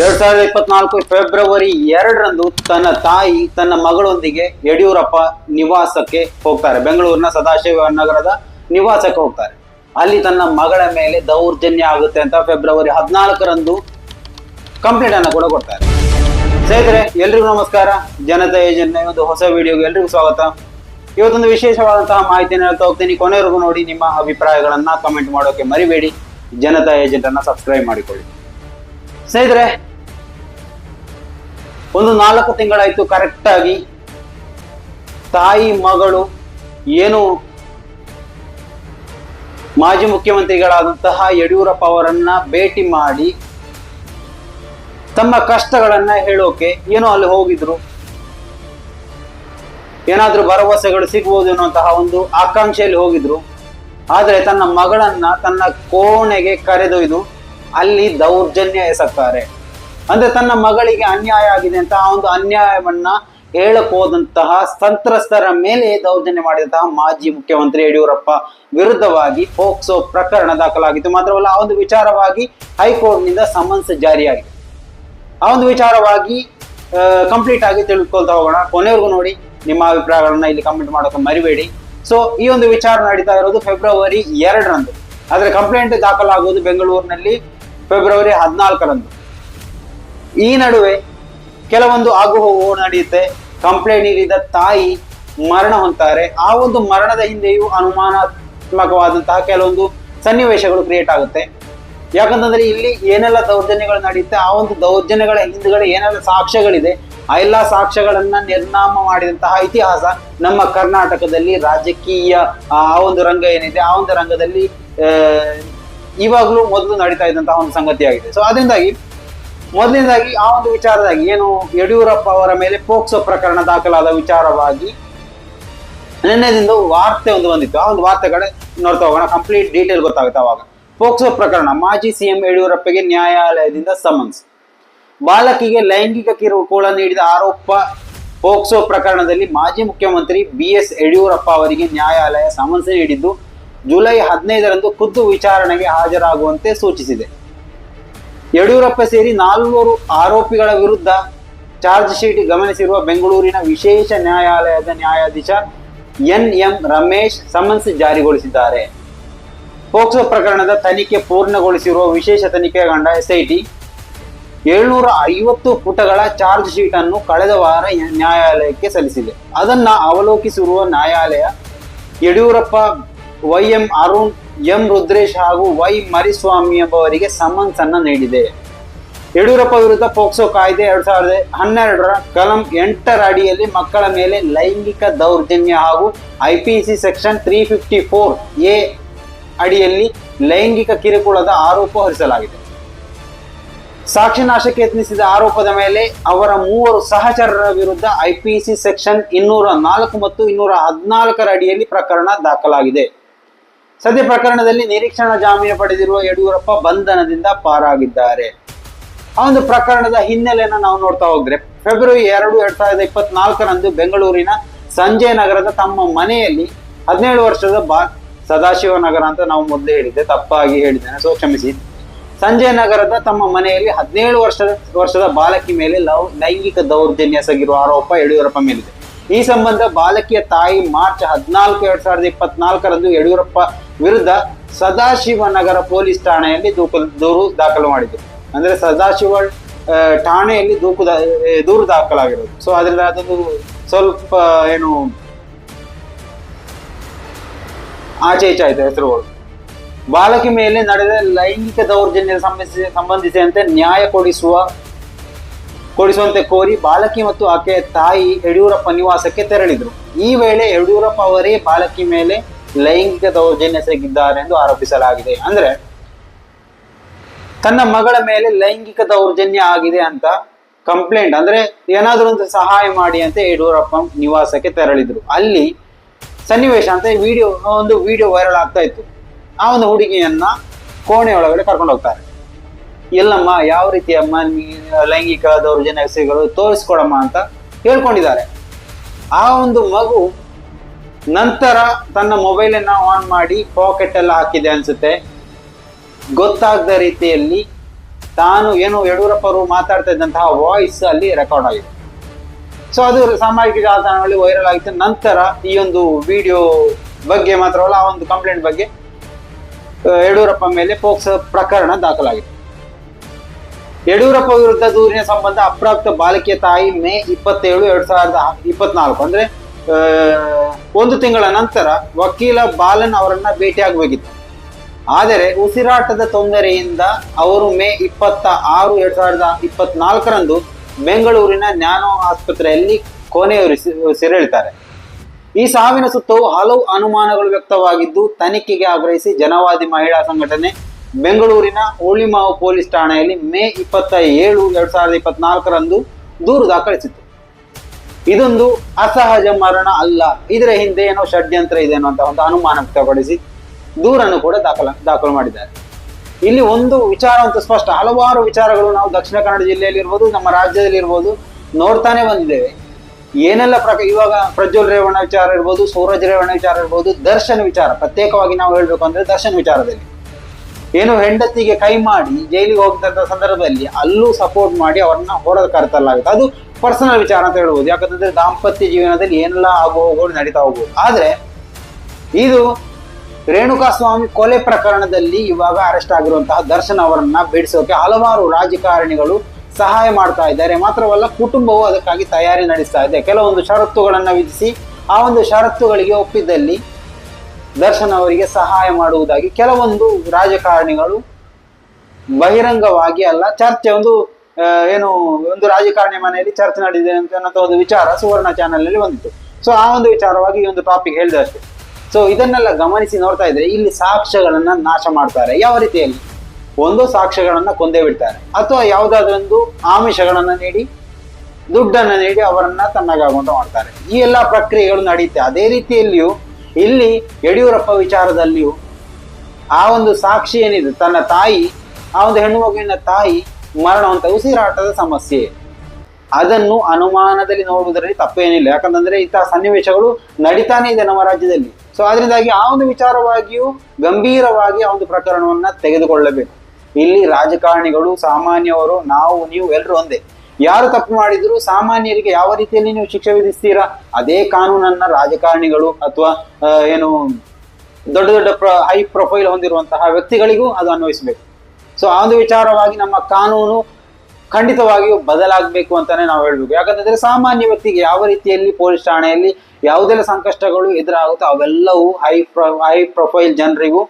ಎರಡ್ ಸಾವಿರದ ಇಪ್ಪತ್ನಾಲ್ಕು ಫೆಬ್ರವರಿ ಎರಡರಂದು ತನ್ನ ತಾಯಿ, ತನ್ನ ಮಗಳೊಂದಿಗೆ ಯಡಿಯೂರಪ್ಪ ನಿವಾಸಕ್ಕೆ ಹೋಗ್ತಾರೆ. ಬೆಂಗಳೂರಿನ ಸದಾಶಿವ ನಗರದ ನಿವಾಸಕ್ಕೆ ಹೋಗ್ತಾರೆ. ಅಲ್ಲಿ ತನ್ನ ಮಗಳ ಮೇಲೆ ದೌರ್ಜನ್ಯ ಆಗುತ್ತೆ ಅಂತ ಫೆಬ್ರವರಿ ಹದಿನಾಲ್ಕರಂದು ಕಂಪ್ಲೇಂಟ್ ಅನ್ನು ಕೂಡ ಕೊಡ್ತಾರೆ. ಸ್ನೇಹಿತರೆ, ಎಲ್ರಿಗೂ ನಮಸ್ಕಾರ. ಜನತಾ ಏಜೆಂಟ್ನ ಒಂದು ಹೊಸ ವಿಡಿಯೋಗೆ ಎಲ್ರಿಗೂ ಸ್ವಾಗತ. ಇವತ್ತೊಂದು ವಿಶೇಷವಾದಂತಹ ಮಾಹಿತಿಯನ್ನು ಹೇಳ್ತಾ ಹೋಗ್ತೀನಿ. ಕೊನೆವರೆಗೂ ನೋಡಿ ನಿಮ್ಮ ಅಭಿಪ್ರಾಯಗಳನ್ನ ಕಮೆಂಟ್ ಮಾಡೋಕೆ ಮರಿಬೇಡಿ. ಜನತಾ ಏಜೆಂಟ್ ಅನ್ನ ಸಬ್ಸ್ಕ್ರೈಬ್ ಮಾಡಿಕೊಳ್ಳಿ. ಸ್ನೇಹಿತರೆ, ಒಂದು ನಾಲ್ಕು ತಿಂಗಳಾಯ್ತು ಕರೆಕ್ಟ್ ಆಗಿ ತಾಯಿ, ಮಗಳು ಏನು ಮಾಜಿ ಮುಖ್ಯಮಂತ್ರಿಗಳಾದಂತಹ ಯಡಿಯೂರಪ್ಪ ಅವರನ್ನ ಭೇಟಿ ಮಾಡಿ ತಮ್ಮ ಕಷ್ಟಗಳನ್ನ ಹೇಳೋಕೆ ಏನೋ ಅಲ್ಲಿ ಹೋಗಿದ್ರು. ಏನಾದ್ರೂ ಭರವಸೆಗಳು ಸಿಗ್ಬೋದು ಅನ್ನುವಂತಹ ಒಂದು ಆಕಾಂಕ್ಷೆಯಲ್ಲಿ ಹೋಗಿದ್ರು. ಆದ್ರೆ ತನ್ನ ಮಗಳನ್ನ ತನ್ನ ಕೋಣೆಗೆ ಕರೆದೊಯ್ದು ಅಲ್ಲಿ ದೌರ್ಜನ್ಯ ಎಸಕ್ತಾರೆ ಅಂದ್ರೆ ತನ್ನ ಮಗಳಿಗೆ ಅನ್ಯಾಯ ಆಗಿದೆ ಅಂತ ಆ ಒಂದು ಅನ್ಯಾಯವನ್ನ ಹೇಳಕ್ ಹೋದಂತಹ ಸಂತ್ರಸ್ತರ ಮೇಲೆ ದೌರ್ಜನ್ಯ ಮಾಡಿದಂತಹ ಮಾಜಿ ಮುಖ್ಯಮಂತ್ರಿ ಯಡಿಯೂರಪ್ಪ ವಿರುದ್ಧವಾಗಿ ಪೋಕ್ಸೋ ಪ್ರಕರಣ ದಾಖಲಾಗಿತ್ತು. ಮಾತ್ರವಲ್ಲ, ಆ ಒಂದು ವಿಚಾರವಾಗಿ ಹೈಕೋರ್ಟ್ನಿಂದ ಸಮನ್ಸ್ ಜಾರಿಯಾಗಿದೆ. ಆ ಒಂದು ವಿಚಾರವಾಗಿ ಕಂಪ್ಲೀಟ್ ಆಗಿ ತಿಳ್ಕೊಳ್ತಾ ಹೋಗೋಣ. ಕೊನೆವರೆಗೂ ನೋಡಿ ನಿಮ್ಮ ಅಭಿಪ್ರಾಯಗಳನ್ನ ಇಲ್ಲಿ ಕಮೆಂಟ್ ಮಾಡೋಕೆ ಮರಿಬೇಡಿ. ಸೊ ಈ ಒಂದು ವಿಚಾರ ನಡೀತಾ ಇರೋದು ಫೆಬ್ರವರಿ ಎರಡರಂದು. ಆದರೆ ಕಂಪ್ಲೇಂಟ್ ದಾಖಲಾಗುವುದು ಬೆಂಗಳೂರಿನಲ್ಲಿ ಫೆಬ್ರವರಿ ಹದಿನಾಲ್ಕರಂದು. ಈ ನಡುವೆ ಕೆಲವೊಂದು ಆಗು ಹೋಗು ನಡೆಯುತ್ತೆ. ಕಂಪ್ಲೇಂಟ್ ನೀಡಿದ ತಾಯಿ ಮರಣ ಹೊಂತಾರೆ ಆ ಒಂದು ಮರಣದ ಹಿಂದೆಯೂ ಅನುಮಾನಾತ್ಮಕವಾದಂತಹ ಕೆಲವೊಂದು ಸನ್ನಿವೇಶಗಳು ಕ್ರಿಯೇಟ್ ಆಗುತ್ತೆ. ಯಾಕಂತಂದ್ರೆ ಇಲ್ಲಿ ಏನೆಲ್ಲ ದೌರ್ಜನ್ಯಗಳು ನಡೆಯುತ್ತೆ, ಆ ಒಂದು ದೌರ್ಜನ್ಯಗಳ ಹಿಂದ್ಗಡೆ ಏನೆಲ್ಲ ಸಾಕ್ಷ್ಯಗಳಿದೆ, ಆ ಎಲ್ಲ ಸಾಕ್ಷ್ಯಗಳನ್ನ ನಿರ್ನಾಮ ಮಾಡಿದಂತಹ ಇತಿಹಾಸ ನಮ್ಮ ಕರ್ನಾಟಕದಲ್ಲಿ ರಾಜಕೀಯ, ಆ ಒಂದು ರಂಗ ಏನಿದೆ, ಆ ಒಂದು ರಂಗದಲ್ಲಿ ಇವಾಗ್ಲೂ ಮೊದಲು ನಡೀತಾ ಇದ್ದಂತಹ ಒಂದು ಸಂಗತಿಯಾಗಿದೆ. ಸೊ ಅದರಿಂದಾಗಿ ಮೊದಲನೇದಾಗಿ ಆ ಒಂದು ವಿಚಾರದಾಗಿ ಏನು ಯಡಿಯೂರಪ್ಪ ಅವರ ಮೇಲೆ ಪೋಕ್ಸೋ ಪ್ರಕರಣ ದಾಖಲಾದ ವಿಚಾರವಾಗಿ ನಿನ್ನೆದಿಂದ ವಾರ್ತೆ ಒಂದು ಬಂದಿತ್ತು. ಆ ಒಂದು ವಾರ್ತೆ ಕಡೆ ನೋಡ್ತಾ ಹೋಗೋಣ. ಕಂಪ್ಲೀಟ್ ಡೀಟೇಲ್ ಗೊತ್ತಾಗುತ್ತೆ ಅವಾಗ. ಪೋಕ್ಸೋ ಪ್ರಕರಣ ಮಾಜಿ ಸಿಎಂ ಯಡಿಯೂರಪ್ಪಗೆ ನ್ಯಾಯಾಲಯದಿಂದ ಸಮನ್ಸ್ ಬಾಲಕಿಗೆ ಲೈಂಗಿಕ ಕಿರುಕುಳ ನೀಡಿದ ಆರೋಪ ಪೋಕ್ಸೋ ಪ್ರಕರಣದಲ್ಲಿ ಮಾಜಿ ಮುಖ್ಯಮಂತ್ರಿ ಬಿ ಎಸ್ ಯಡಿಯೂರಪ್ಪ ಅವರಿಗೆ ನ್ಯಾಯಾಲಯ ಸಮನ್ಸ್ ನೀಡಿದ್ದು ಜುಲೈ ಹದಿನೈದರಂದು ಖುದ್ದು ವಿಚಾರಣೆಗೆ ಹಾಜರಾಗುವಂತೆ ಸೂಚಿಸಿದೆ. ಯಡಿಯೂರಪ್ಪ ಸೇರಿ ನಾಲ್ವರು ಆರೋಪಿಗಳ ವಿರುದ್ಧ ಚಾರ್ಜ್ ಶೀಟ್ ಗಮನಿಸಿರುವ ಬೆಂಗಳೂರಿನ ವಿಶೇಷ ನ್ಯಾಯಾಲಯದ ನ್ಯಾಯಾಧೀಶ ಎನ್ ಎಂ ರಮೇಶ್ ಸಮನ್ಸ್ ಜಾರಿಗೊಳಿಸಿದ್ದಾರೆ. ಪೋಕ್ಸೋ ಪ್ರಕರಣದ ತನಿಖೆ ಪೂರ್ಣಗೊಳಿಸಿರುವ ವಿಶೇಷ ತನಿಖೆಗೊಂಡ ಎಸ್ಐಟಿ. ಏಳ್ನೂರ ಐವತ್ತು ಪುಟಗಳ ಚಾರ್ಜ್ ಶೀಟ್ ಅನ್ನು ಕಳೆದ ವಾರ ನ್ಯಾಯಾಲಯಕ್ಕೆ ಸಲ್ಲಿಸಿದೆ. ಅದನ್ನ ಅವಲೋಕಿಸಿರುವ ನ್ಯಾಯಾಲಯ Yediyurappa Y M Arun, M Rudresh ಹಾಗೂ ವೈ ಮರಿಸ್ವಾಮಿ ಎಂಬವರಿಗೆ ಸಮನ್ಸ್ ಅನ್ನ ನೀಡಿದೆ. ಯಡಿಯೂರಪ್ಪ ವಿರುದ್ಧ ಪೋಕ್ಸೋ ಕಾಯ್ದೆ ಎರಡ್ ಸಾವಿರದ ಹನ್ನೆರಡರ ಕಲಂ ಎಂಟರ ಅಡಿಯಲ್ಲಿ ಮಕ್ಕಳ ಮೇಲೆ ಲೈಂಗಿಕ ದೌರ್ಜನ್ಯ ಹಾಗೂ IPC section three fifty four A ಅಡಿಯಲ್ಲಿ ಲೈಂಗಿಕ ಕಿರುಕುಳದ ಆರೋಪ ಹೊರಿಸಲಾಗಿದೆ. ಸಾಕ್ಷಿ ನಾಶಕ್ಕೆ ಯತ್ನಿಸಿದ ಆರೋಪದ ಮೇಲೆ ಅವರ ಮೂವರು ಸಹಚರರ ವಿರುದ್ಧ ಐಪಿಸಿ ಸೆಕ್ಷನ್ ಇನ್ನೂರ ನಾಲ್ಕು ಮತ್ತು ಇನ್ನೂರ ಹದಿನಾಲ್ಕರ ಅಡಿಯಲ್ಲಿ ಪ್ರಕರಣ ದಾಖಲಾಗಿದೆ. ಸದ್ಯ ಪ್ರಕರಣದಲ್ಲಿ ನಿರೀಕ್ಷಣಾ ಜಾಮೀನು ಪಡೆದಿರುವ ಯಡಿಯೂರಪ್ಪ ಬಂಧನದಿಂದ ಪಾರಾಗಿದ್ದಾರೆ. ಆ ಒಂದು ಪ್ರಕರಣದ ಹಿನ್ನೆಲೆಯನ್ನು ನಾವು ನೋಡ್ತಾ ಹೋದ್ರೆ ಫೆಬ್ರವರಿ ಎರಡು ಎರಡ್ ಸಾವಿರದ ಇಪ್ಪತ್ನಾಲ್ಕರಂದು ಬೆಂಗಳೂರಿನ ಸಂಜಯ್ ನಗರದ ತಮ್ಮ ಮನೆಯಲ್ಲಿ ಹದಿನೇಳು ವರ್ಷದ ಬಾ ಸದಾಶಿವ ನಗರ ಅಂತ ನಾವು ಮೊದಲೇ ಹೇಳಿದ್ದೆ, ತಪ್ಪಾಗಿ ಹೇಳಿದ್ದೇನೆ, ಸೊ ಕ್ಷಮಿಸಿ. ಸಂಜಯ್ ನಗರದ ತಮ್ಮ ಮನೆಯಲ್ಲಿ ಹದಿನೇಳು ವರ್ಷದ ವರ್ಷದ ಬಾಲಕಿ ಮೇಲೆ ಲವ್ ಲೈಂಗಿಕ ದೌರ್ಜನ್ಯ ಎಸಗಿರುವ ಆರೋಪ ಯಡಿಯೂರಪ್ಪ ಮೇಲಿದೆ. ಈ ಸಂಬಂಧ ಬಾಲಕಿಯ ತಾಯಿ ಮಾರ್ಚ್ ಹದಿನಾಲ್ಕು, ಎರಡ್ ಸಾವಿರದ ಇಪ್ಪತ್ನಾಲ್ಕರಂದು ಯಡಿಯೂರಪ್ಪ ವಿರುದ್ಧ ಸದಾಶಿವ ನಗರ ಪೊಲೀಸ್ ಠಾಣೆಯಲ್ಲಿ ದೂಕು, ದೂರು ದಾಖಲು ಮಾಡಿದ್ರು. ಅಂದ್ರೆ ಸದಾಶಿವ ಠಾಣೆಯಲ್ಲಿ ದೂಕು ದೂರು ದಾಖಲಾಗಿರೋದು. ಸೊ ಅದರಿಂದ ಅದೊಂದು ಸ್ವಲ್ಪ, ಏನು, ಆಚೆ ಈಚೆ ಆಯ್ತು ಹೆಸರುಗಳು. ಬಾಲಕಿ ಮೇಲೆ ನಡೆದ ಲೈಂಗಿಕ ದೌರ್ಜನ್ಯ ಸಂಬಂಧಿಸಿ, ಸಂಬಂಧಿಸಿದಂತೆ ನ್ಯಾಯ ಕೊಡಿಸುವ ಕೊಡಿಸುವಂತೆ ಕೋರಿ ಬಾಲಕಿ ಮತ್ತು ಆಕೆಯ ತಾಯಿ ಯಡಿಯೂರಪ್ಪ ನಿವಾಸಕ್ಕೆ ತೆರಳಿದ್ರು. ಈ ವೇಳೆ ಯಡಿಯೂರಪ್ಪ ಅವರೇ ಬಾಲಕಿ ಮೇಲೆ ಲೈಂಗಿಕ ದೌರ್ಜನ್ಯ ಎಸಗಿದ್ದಾರೆ ಎಂದು ಆರೋಪಿಸಲಾಗಿದೆ. ಅಂದ್ರೆ, ತನ್ನ ಮಗಳ ಮೇಲೆ ಲೈಂಗಿಕ ದೌರ್ಜನ್ಯ ಆಗಿದೆ ಅಂತ ಕಂಪ್ಲೇಂಟ್, ಅಂದ್ರೆ ಏನಾದರೂ ಒಂದು ಸಹಾಯ ಮಾಡಿ ಅಂತ ಯಡಿಯೂರಪ್ಪ ನಿವಾಸಕ್ಕೆ ತೆರಳಿದ್ರು. ಅಲ್ಲಿ ಸನ್ನಿವೇಶ ಅಂತ ವಿಡಿಯೋ ಒಂದು ವಿಡಿಯೋ ವೈರಲ್ ಆಗ್ತಾ ಇತ್ತು. ಆ ಒಂದು ಹುಡುಗಿಯನ್ನ ಕೋಣೆ ಒಳಗಡೆ ಕರ್ಕೊಂಡು ಹೋಗ್ತಾರೆ. ಎಲ್ಲಮ್ಮ, ಯಾವ ರೀತಿ ಅಮ್ಮ ಲೈಂಗಿಕ ದೌರ್ಜನ್ಯ ಎಸೆಗಳು ತೋರಿಸ್ಕೊಡಮ್ಮ ಅಂತ ಹೇಳ್ಕೊಂಡಿದ್ದಾರೆ. ಆ ಒಂದು ಮಗು ನಂತರ ತನ್ನ ಮೊಬೈಲ್ ಅನ್ನ ಆನ್ ಮಾಡಿ ಪಾಕೆಟ್ ಎಲ್ಲ ಹಾಕಿದೆ ಅನ್ಸುತ್ತೆ. ಗೊತ್ತಾಗದ ರೀತಿಯಲ್ಲಿ ತಾನು ಏನು ಯಡಿಯೂರಪ್ಪ ಅವರು ಮಾತಾಡ್ತಾ ಇದ್ದಂತಹ ವಾಯ್ಸ್ ಅಲ್ಲಿ ರೆಕಾರ್ಡ್ ಆಗಿದೆ. ಸೊ ಅದು ಸಾಮಾಜಿಕ ಜಾಲತಾಣಗಳಲ್ಲಿ ವೈರಲ್ ಆಗಿತ್ತು. ನಂತರ ಈ ಒಂದು ವಿಡಿಯೋ ಬಗ್ಗೆ ಮಾತ್ರವಲ್ಲ, ಆ ಒಂದು ಕಂಪ್ಲೇಂಟ್ ಬಗ್ಗೆ ಯಡಿಯೂರಪ್ಪ ಮೇಲೆ ಪೋಕ್ಸೋ ಪ್ರಕರಣ ದಾಖಲಾಗಿದೆ. ಯಡಿಯೂರಪ್ಪ ವಿರುದ್ಧ ದೂರಿನ ಸಂಬಂಧ ಅಪ್ರಾಪ್ತ ಬಾಲಕಿಯ ತಾಯಿ ಮೇ ಇಪ್ಪತ್ತೇಳು, ಎರಡ್ ಸಾವಿರದ ಇಪ್ಪತ್ನಾಲ್ಕು. ಅಂದ್ರೆ ಒಂದು ತಿಂಗಳ ನಂತರ ವಕೀಲ ಬಾಲನ್ ಅವರನ್ನ ಭೇಟಿಯಾಗಬೇಕಿತ್ತು ಆದರೆ, ಉಸಿರಾಟದ ತೊಂದರೆಯಿಂದ ಅವರು ಮೇ ಇಪ್ಪತ್ತ ಆರು, ಎರಡ್ ಸಾವಿರದ ಇಪ್ಪತ್ನಾಲ್ಕರಂದು ಬೆಂಗಳೂರಿನ ನ್ಯಾನೋ ಆಸ್ಪತ್ರೆಯಲ್ಲಿ ಕೊನೆಯುರಿಸಿರಳಿದ್ದಾರೆ ಈ ಸಾವಿನ ಸುತ್ತವು ಹಲವು ಅನುಮಾನಗಳು ವ್ಯಕ್ತವಾಗಿದ್ದು, ತನಿಖೆಗೆ ಆಗ್ರಹಿಸಿ ಜನವಾದಿ ಮಹಿಳಾ ಸಂಘಟನೆ ಬೆಂಗಳೂರಿನ ಹೋಳಿಮಾವು ಪೊಲೀಸ್ ಠಾಣೆಯಲ್ಲಿ ಮೇ ಇಪ್ಪತ್ತ ಏಳು ಎರಡ್ ಸಾವಿರದ ಇಪ್ಪತ್ನಾಲ್ಕರಂದು ದೂರು ದಾಖಲಿಸಿತು ಇದೊಂದು ಅಸಹಜ ಮರಣ ಅಲ್ಲ, ಇದರ ಹಿಂದೆ ಏನೋ ಷಡ್ಯಂತ್ರ ಇದೆ ಅನ್ನುವಂತ ಒಂದು ಅನುಮಾನ ವ್ಯಕ್ತಪಡಿಸಿ ದೂರನ್ನು ಕೂಡ ದಾಖಲ, ದಾಖಲು ಮಾಡಿದ್ದಾರೆ. ಇಲ್ಲಿ ಒಂದು ವಿಚಾರ ಅಂತ ಸ್ಪಷ್ಟ, ಹಲವಾರು ವಿಚಾರಗಳು ನಾವು ದಕ್ಷಿಣ ಕನ್ನಡ ಜಿಲ್ಲೆಯಲ್ಲಿ ಇರ್ಬೋದು ನಮ್ಮ ರಾಜ್ಯದಲ್ಲಿ ಇರ್ಬೋದು ನೋಡ್ತಾನೆ ಬಂದಿದ್ದೇವೆ. ಏನೆಲ್ಲ ಪ್ರಕ, ಇವಾಗ ಪ್ರಜ್ವಲ್ ರೇವಣ್ಣ ವಿಚಾರ ಇರ್ಬೋದು, ಸೂರಜ್ ರೇವಣ್ಣ ವಿಚಾರ ಇರ್ಬೋದು, ದರ್ಶನ್ ವಿಚಾರ, ಪ್ರತ್ಯೇಕವಾಗಿ ನಾವು ಹೇಳಬೇಕು ಅಂದ್ರೆ ದರ್ಶನ್ ವಿಚಾರದಲ್ಲಿ. ಏನು ಹೆಂಡತಿಗೆ ಕೈ ಮಾಡಿ ಜೈಲಿಗೆ ಹೋಗ್ತಂತ ಸಂದರ್ಭದಲ್ಲಿ ಅಲ್ಲೂ ಸಪೋರ್ಟ್ ಮಾಡಿ ಅವ್ರನ್ನ ಹೊರಗೆ ಕರೆತಲಾಗುತ್ತೆ ಅದು ಪರ್ಸನಲ್ ವಿಚಾರ ಅಂತ ಹೇಳ್ಬೋದು. ಯಾಕಂತಂದ್ರೆ ದಾಂಪತ್ಯ ಜೀವನದಲ್ಲಿ ಏನೆಲ್ಲ ಆಗೋ ಹೋಗೋದು ನಡೀತಾ ಹೋಗ್ಬೋದು. ಆದ್ರೆ ಇದು ರೇಣುಕಾ ಸ್ವಾಮಿ ಕೊಲೆ ಪ್ರಕರಣದಲ್ಲಿ ಇವಾಗ ಅರೆಸ್ಟ್ ಆಗಿರುವಂತಹ ದರ್ಶನ್ ಅವರನ್ನ ಬಿಡಿಸೋಕೆ ಹಲವಾರು ರಾಜಕಾರಣಿಗಳು ಸಹಾಯ ಮಾಡ್ತಾ ಇದ್ದಾರೆ. ಮಾತ್ರವಲ್ಲ ಕುಟುಂಬವು ಅದಕ್ಕಾಗಿ ತಯಾರಿ ನಡೆಸ್ತಾ ಇದೆ. ಕೆಲವೊಂದು ಷರತ್ತುಗಳನ್ನ ವಿಧಿಸಿ ಆ ಒಂದು ಷರತ್ತುಗಳಿಗೆ ಒಪ್ಪಿದ್ದಲ್ಲಿ ದರ್ಶನ್ ಅವರಿಗೆ ಸಹಾಯ ಮಾಡುವುದಾಗಿ ಕೆಲವೊಂದು ರಾಜಕಾರಣಿಗಳು ಬಹಿರಂಗವಾಗಿ ಅಲ್ಲ, ಚರ್ಚೆ ಒಂದು ಏನು, ಒಂದು ರಾಜಕಾರಣಿ ಮನೆಯಲ್ಲಿ ಚರ್ಚೆ ನಡೆದಿದೆ ಅಂತ ಒಂದು ವಿಚಾರ ಸುವರ್ಣ ಚಾನೆಲ್ನಲ್ಲಿ ಬಂದಿತ್ತು. ಸೊ ಆ ಒಂದು ವಿಚಾರವಾಗಿ ಈ ಒಂದು ಟಾಪಿಕ್ ಹೇಳಿದೆ ಅಷ್ಟೇ. ಸೊ ಇದನ್ನೆಲ್ಲ ಗಮನಿಸಿ ನೋಡ್ತಾ ಇದ್ರೆ ಇಲ್ಲಿ ಸಾಕ್ಷ್ಯಗಳನ್ನ ನಾಶ ಮಾಡ್ತಾರೆ. ಯಾವ ರೀತಿಯಲ್ಲಿ? ಒಂದು ಸಾಕ್ಷ್ಯಗಳನ್ನ ಕೊಂದೇ ಬಿಡ್ತಾರೆ. ಅಥವಾ ಯಾವುದಾದ್ರೊಂದು ಆಮಿಷಗಳನ್ನ ನೀಡಿ, ದುಡ್ಡನ್ನ ನೀಡಿ ಅವರನ್ನ ತನ್ನಗಾಗುವಂತ ಮಾಡ್ತಾರೆ. ಈ ಎಲ್ಲ ಪ್ರಕ್ರಿಯೆಗಳು ನಡೆಯುತ್ತೆ ಅದೇ ರೀತಿಯಲ್ಲಿಯೂ ಇಲ್ಲಿ ಯಡಿಯೂರಪ್ಪ ವಿಚಾರದಲ್ಲಿಯೂ ಆ ಒಂದು ಸಾಕ್ಷಿ ಏನಿದೆ, ತನ್ನ ತಾಯಿ, ಆ ಒಂದು ಹೆಣ್ಣು ಮಗುವಿನ ತಾಯಿ ಮರಣವಂತ ಉಸಿರಾಟದ ಸಮಸ್ಯೆ. ಅದನ್ನು ಅನುಮಾನದಲ್ಲಿ ನೋಡುವುದರಲ್ಲಿ ತಪ್ಪೇನಿಲ್ಲ. ಯಾಕಂತಂದ್ರೆ ಇಂತಹ ಸನ್ನಿವೇಶಗಳು ನಡೀತಾನೆ ಇದೆ ನಮ್ಮ ರಾಜ್ಯದಲ್ಲಿ. ಸೊ ಅದರಿಂದಾಗಿ ಆ ಒಂದು ವಿಚಾರವಾಗಿಯೂ ಗಂಭೀರವಾಗಿ ಆ ಒಂದು ಪ್ರಕರಣವನ್ನ ತೆಗೆದುಕೊಳ್ಳಬೇಕು. ಇಲ್ಲಿ ರಾಜಕಾರಣಿಗಳು, ಸಾಮಾನ್ಯವರು, ನಾವು, ನೀವು ಎಲ್ಲರೂ ಒಂದೇ. ಯಾರು ತಪ್ಪು ಮಾಡಿದ್ರು ಸಾಮಾನ್ಯರಿಗೆ ಯಾವ ರೀತಿಯಲ್ಲಿ ನೀವು ಶಿಕ್ಷೆ ವಿಧಿಸ್ತೀರಾ? ಅದೇ ಕಾನೂನನ್ನ ರಾಜಕಾರಣಿಗಳು ಅಥವಾ ಏನು ದೊಡ್ಡ ದೊಡ್ಡ ಹೈ ಪ್ರೊಫೈಲ್ ಹೊಂದಿರುವಂತಹ ವ್ಯಕ್ತಿಗಳಿಗೂ ಅದು ಅನ್ವಯಿಸಬೇಕು. ಸೊ ಆ ಒಂದು ವಿಚಾರವಾಗಿ ನಮ್ಮ ಕಾನೂನು ಖಂಡಿತವಾಗಿಯೂ ಬದಲಾಗಬೇಕು ಅಂತಾನೆ ನಾವು ಹೇಳ್ಬೇಕು. ಯಾಕಂತಂದ್ರೆ ಸಾಮಾನ್ಯ ವ್ಯಕ್ತಿಗೆ ಯಾವ ರೀತಿಯಲ್ಲಿ ಪೊಲೀಸ್ ಠಾಣೆಯಲ್ಲಿ ಯಾವುದೆಲ್ಲ ಸಂಕಷ್ಟಗಳು ಎದುರಾಗುತ್ತೋ ಅವೆಲ್ಲವೂ ಹೈ ಪ್ರೊ, ಹೈ ಪ್ರೊಫೈಲ್ ಜನರಿಗೂ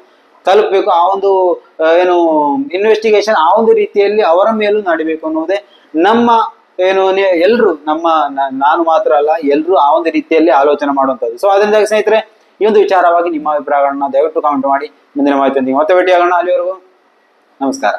ತಲುಪಬೇಕು. ಆ ಒಂದು ಏನು ಇನ್ವೆಸ್ಟಿಗೇಷನ್ ಆ ಒಂದು ರೀತಿಯಲ್ಲಿ ಅವರ ಮೇಲೂ ನಡಿಬೇಕು ಅನ್ನೋದೇ ನಮ್ಮ ಏನು ಎಲ್ರು ನಮ್ಮ ನಾನು ಮಾತ್ರ ಅಲ್ಲ ಎಲ್ಲರೂ ಆ ಒಂದು ರೀತಿಯಲ್ಲಿ ಆಲೋಚನೆ ಮಾಡುವಂಥದ್ದು. ಸೊ ಅದರಿಂದ ಸ್ನೇಹಿತರೆ, ಈ ಒಂದು ವಿಚಾರವಾಗಿ ನಿಮ್ಮ ಅಭಿಪ್ರಾಯಗಳನ್ನ ದಯವಿಟ್ಟು ಕಾಮೆಂಟ್ ಮಾಡಿ. ಮುಂದಿನ ಮಾಹಿತಿಯೊಂದಿಗೆ ಮತ್ತೆ ಭೇಟಿಯಾಗೋಣ. ಅಲ್ಲಿವರೆಗೂ ನಮಸ್ಕಾರ.